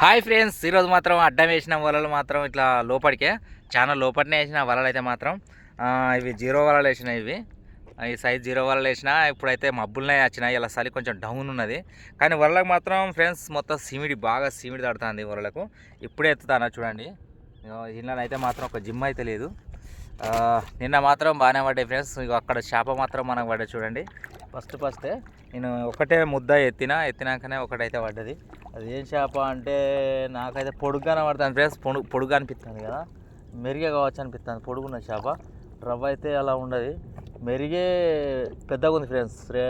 Hi friends ఈరోజు మాత్రం అడ్డం వేసిన వలలు మాత్రం ఇట్లా లోపలికే చాలా లోపలనే వేసిన వలలు అయితే మాత్రం ఇవి జీరో వలలు వేసిన ఇవి. ఈ సైజ్ జీరో వలలు వేసిన ఇప్పుడైతే మబ్బులనే వచ్చినాయి ఇలా చలి కొంచెం డౌన్ ఉన్నది. కానీ వలలకు మాత్రం ఫ్రెండ్స్ మొత్తం సిమిడి బాగా సిమిడి తడుతుంది వలలకు. ఇప్పుడే ఎత్తుతానా చూడండి. అయితే మాత్రం ఒక జిమ్ అయితే లేదు. నిన్న మాత్రం బాగానే పడ్డాయి ఫ్రెండ్స్. ఇగో అక్కడ చేప మాత్రం మనకు పడ్డాయి చూడండి. ఫస్ట్ ఫస్టే నేను ఒకటే ముద్ద ఎత్తిన ఎత్తినాకనే ఒకటైతే పడ్డది. అది ఏం చేప అంటే నాకైతే పొడుగ్గానే పడుతుంది ఫ్రెండ్స్. పొడుగు పొడుగు అనిపిస్తుంది కదా. మెరిగే కావచ్చు అనిపిస్తుంది పొడుగున్న చేప. రవ్వ అయితే అలా ఉండదు. మెరిగే పెద్దగా ఉంది ఫ్రెండ్స్. రే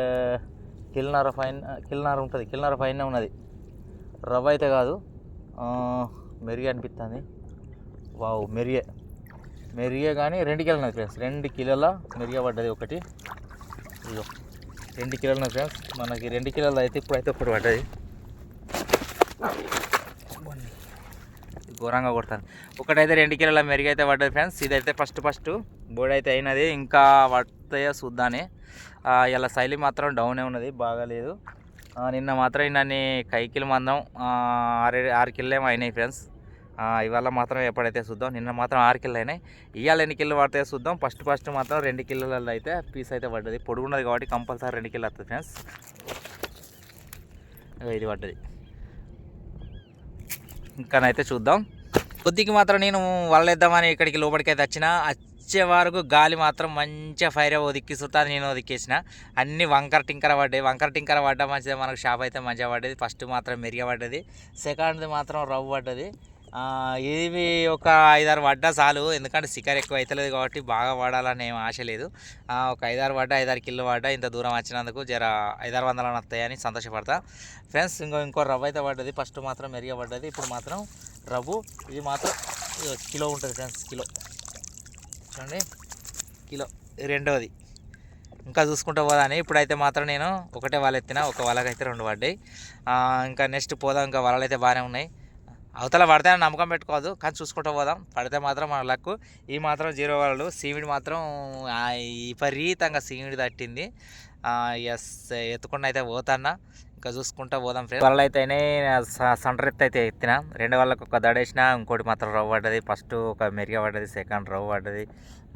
కిల్నార ఫైన్ కిల్నార ఉంటుంది కిల్నార ఫైన్ ఉన్నది. రవ్వ అయితే కాదు. మెరిగే అనిపిస్తుంది వావ్ మెరిగే. మెరిగే కానీ రెండు కిలోలు ఉన్నది ఫ్రెండ్స్. రెండు కిలోల మెరిగే పడ్డది ఒకటి. ఇదిగో. రెండు కిలోలు ఉన్నాయి ఫ్రెండ్స్. మనకి రెండు కిలోలు అయితే ఇప్పుడైతే ఒకటి పడ్డది ఘోరంగా కొడతాను. ఒకటైతే రెండు కిలోల మెరుగు అయితే పడ్డది ఫ్రెండ్స్. ఇదైతే ఫస్ట్ ఫస్ట్ బోర్డు అయితే అయినది. ఇంకా పడతాయో చూద్దానే. ఇలా శైలి మాత్రం డౌనే ఉన్నది. బాగాలేదు నిన్న మాత్రం నన్ను కైకిల మందం ఆరు ఆరు కిలో అయినాయి ఫ్రెండ్స్. ఇవాళ మాత్రం ఎప్పుడైతే చూద్దాం నిన్న మాత్రం ఆరు కిలో అయినాయి. ఇవాళ ఎన్ని కిలో పడితే చూద్దాం. ఫస్ట్ ఫస్ట్ మాత్రం రెండు కిలోలలో అయితే పీస్ అయితే పడ్డది. పొడుగున్నది కాబట్టి కంపల్సరీ రెండు కిలో వస్తుంది ఫ్రెండ్స్. ఇది పడ్డది. ఇంకానైతే చూద్దాం. కొద్దికి మాత్రం నేను వలలేద్దామని ఇక్కడికి లోపలికి అయితే వచ్చిన. వచ్చే వరకు గాలి మాత్రం మంచిగా ఫైర్ ఒదిక్కి నేను ఒదిక్కేసిన అన్ని వంకర టింకర పడ్డాయి. వంకర టింకర పడ్డా మంచిదే. మనకు షాప్ అయితే మంచిగా పడ్డది. ఫస్ట్ మాత్రం మెరిగా పడ్డది. సెకండ్ది మాత్రం రవ్వు పడ్డది. ఇది ఇవి ఒక ఐదారు పడ్డా చాలు. ఎందుకంటే శిఖర్ ఎక్కువ అవుతలేదు కాబట్టి బాగా పడాలని ఏం ఆశ లేదు. ఒక ఐదారు పడ్డా ఐదారు కిలో పడ్డా ఇంత దూరం వచ్చినందుకు జర ఐదారు వందలు వస్తాయని సంతోషపడతా. ఫ్రెండ్స్ ఇంకో ఇంకో రవ్వ అయితే పడ్డది. ఫస్ట్ మాత్రం మెరిగా పడ్డది. ఇప్పుడు మాత్రం రవ్వు. ఇది మాత్రం కిలో ఉంటుంది ఫ్రెండ్స్ కిలో. చూడండి. కిలో. రెండవది ఇంకా చూసుకుంటూ పోదాని. ఇప్పుడైతే మాత్రం నేను ఒకటే వల ఎత్తిన. ఒక వలకైతే రెండు పడ్డాయి. ఇంకా నెక్స్ట్ పోదాం. ఇంకా వలలు అయితే బాగానే ఉన్నాయి. అవతల పడితే నమ్మకం పెట్టుకోవద్దు కానీ చూసుకుంటూ పోదాం. పడితే మాత్రం మన లక్ ఈ మాత్రం జీరో వాళ్ళు సీమిడి మాత్రం విపరీతంగా సీమిడి తట్టింది. ఎస్ ఎత్తుకుండా అయితే పోతాన్నా. ఇంకా చూసుకుంటా పోదాం ఫ్రెండ్స్. వాళ్ళు అయితే సంటర్ ఎత్తు అయితే ఎత్తిన. రెండు వాళ్ళకి ఒక దడేసిన ఇంకోటి మాత్రం రవ్వ పడ్డది. ఫస్ట్ ఒక మెరిగ పడ్డది సెకండ్ రవ్వ పడ్డది.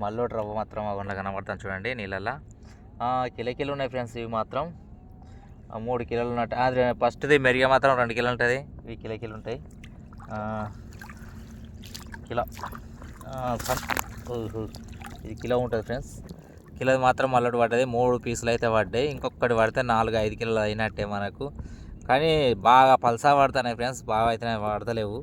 మళ్ళీ రవ్వ మాత్రం అవన్నీ కనబడతాను చూడండి నీళ్ళల్లో. కిలకిలు ఉన్నాయి ఫ్రెండ్స్ ఇవి మాత్రం. మూడు కిలోలు ఉన్నట్టు. అది ఫస్ట్ది మెరిగ మాత్రం రెండు కిలో ఉంటుంది. ఇవి కిలకిలు ఉంటాయి. కిలో. ఫస్ట్ ఇది కిలో ఉంటుంది ఫ్రెండ్స్. కిలో మాత్రం మల్లటి పడ్డది. మూడు పీసులు అయితే పడ్డాయి. ఇంకొకటి పడితే నాలుగు ఐదు కిలోలు అయినట్టే మనకు. కానీ బాగా పల్సా పడుతున్నాయి ఫ్రెండ్స్. బాగా అయితే పడతలేవు.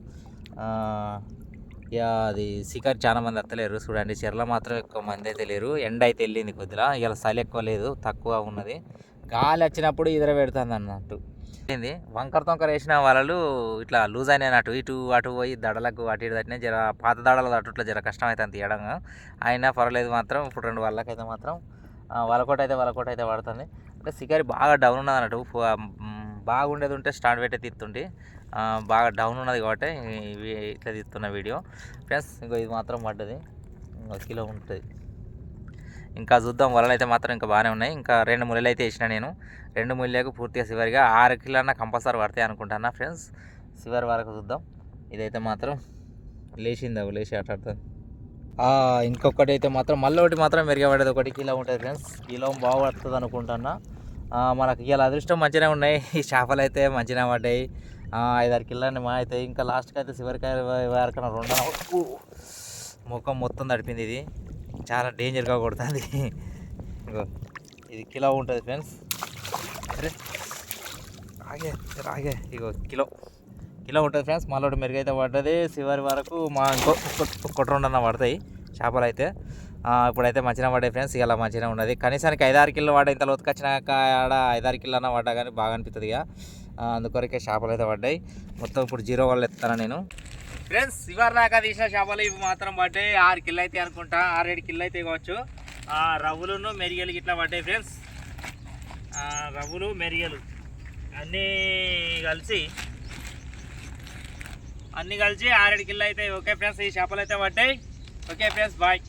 ఇక అది సికర్ చాలా మంది వస్తలేరు చూడండి చెర్ల మాత్రం ఎక్కువ మంది అయితే లేరు. ఎండ అయితే వెళ్ళింది కొద్దిగా. ఇలా చలి ఎక్కువ లేదు. తక్కువ ఉన్నది. గాలి వచ్చినప్పుడు ఇదర పెడుతుంది అన్నట్టు. ఏంది వంకర తొంకర వేసిన వాళ్ళు ఇట్లా లూజ్ అయినట్టు ఇటు అటు పోయి దడలకు అటు ఇటు తట్టినా జర పాత దడలు అటు ఇట్లా జర కష్టం అవుతుంది తీయడం. అయినా పర్వాలేదు మాత్రం. ఇప్పుడు రెండు వాళ్ళకైతే మాత్రం వలకోట అయితే వలకోట అయితే పడుతుంది అంటే సికారి బాగా డౌన్ ఉన్నది అన్నట్టు. బాగుండేది ఉంటే స్టాండ్ పెట్టే తీస్తుంటే. బాగా డౌన్ ఉన్నది కాబట్టి ఇట్లా తీస్తున్న వీడియో. ఫ్రెండ్స్ ఇంకో ఇది మాత్రం పడ్డది. కిలో ఉంటుంది. ఇంకా చూద్దాం. వలలు అయితే మాత్రం ఇంకా బాగానే ఉన్నాయి. ఇంకా రెండు ముళ్ళు అయితే వేసిన నేను. రెండు ముళ్ళకు పూర్తిగా చివరిగా ఆరు కిలోన కంపల్సరీ పడతాయి అనుకుంటున్నా ఫ్రెండ్స్? చివరి వరకు చూద్దాం. ఇదైతే మాత్రం లేచింది అవి లేచి ఆటాడుతుంది ఇంకొకటి అయితే మాత్రం మళ్ళీ ఒకటి మాత్రం మెరుగబడేది ఒకటి కిలో ఉంటుంది ఫ్రెండ్స్. కిలో బాగా పడుతుంది అనుకుంటున్నా మనకి ఇలా అదృష్టం మంచిగా ఉన్నాయి. ఈ చేపలు అయితే మంచిగా పడ్డాయి. ఐదారు కిలోని మా అయితే ఇంకా లాస్ట్కి అయితే చివరికాయ వరకు రెండు ముఖం మొత్తం తడిపింది ఇది. చాలా డేంజర్గా కొడుతుంది. ఇది కిలో ఉంటుంది ఫ్రెండ్స్. అరే ఆగే రాగే ఇగో కిలో. కిలో ఉంటుంది ఫ్రెండ్స్. మాలోటి మెరుగైతే పడ్డది. చివరి వరకు మా ఇంకో ఒక్క- ఒక్కటి రెండు అన్న పడతాయి. చేపలు అయితే ఇప్పుడైతే మంచిగా పడ్డాయి ఫ్రెండ్స్. ఇలా మంచిగా ఉన్నది. కనీసానికి ఐదారు కిలో పడ్డాయి ఇంత లోతుకు వచ్చినాక ఆడ ఐదారు కిలో అన్న పడ్డా కానీ బాగా అనిపిస్తుంది ఇక అందుకొరకే చేపలు అయితే పడ్డాయి. మొత్తం ఇప్పుడు జీరో వాళ్ళు ఎత్తాను నేను? ఫ్రెండ్స్ ఇవాళ దాకా తీసిన చేపలు ఇవి మాత్రం పడ్డాయి. ఆరు కిలో అయితే అనుకుంటా ఆరేడు కిలో అయితే కావచ్చు. ఆ, రవ్వులును మెరిగలు ఇట్లా పడ్డాయి ఫ్రెండ్స్. రవ్వులు మెరిగలు అన్నీ కలిసి అన్నీ కలిసి ఆరేడు కిలో అయితే ఓకే ఫ్రెండ్స్ ఈ చేపలు అయితే పడ్డాయి. Okay friends bye.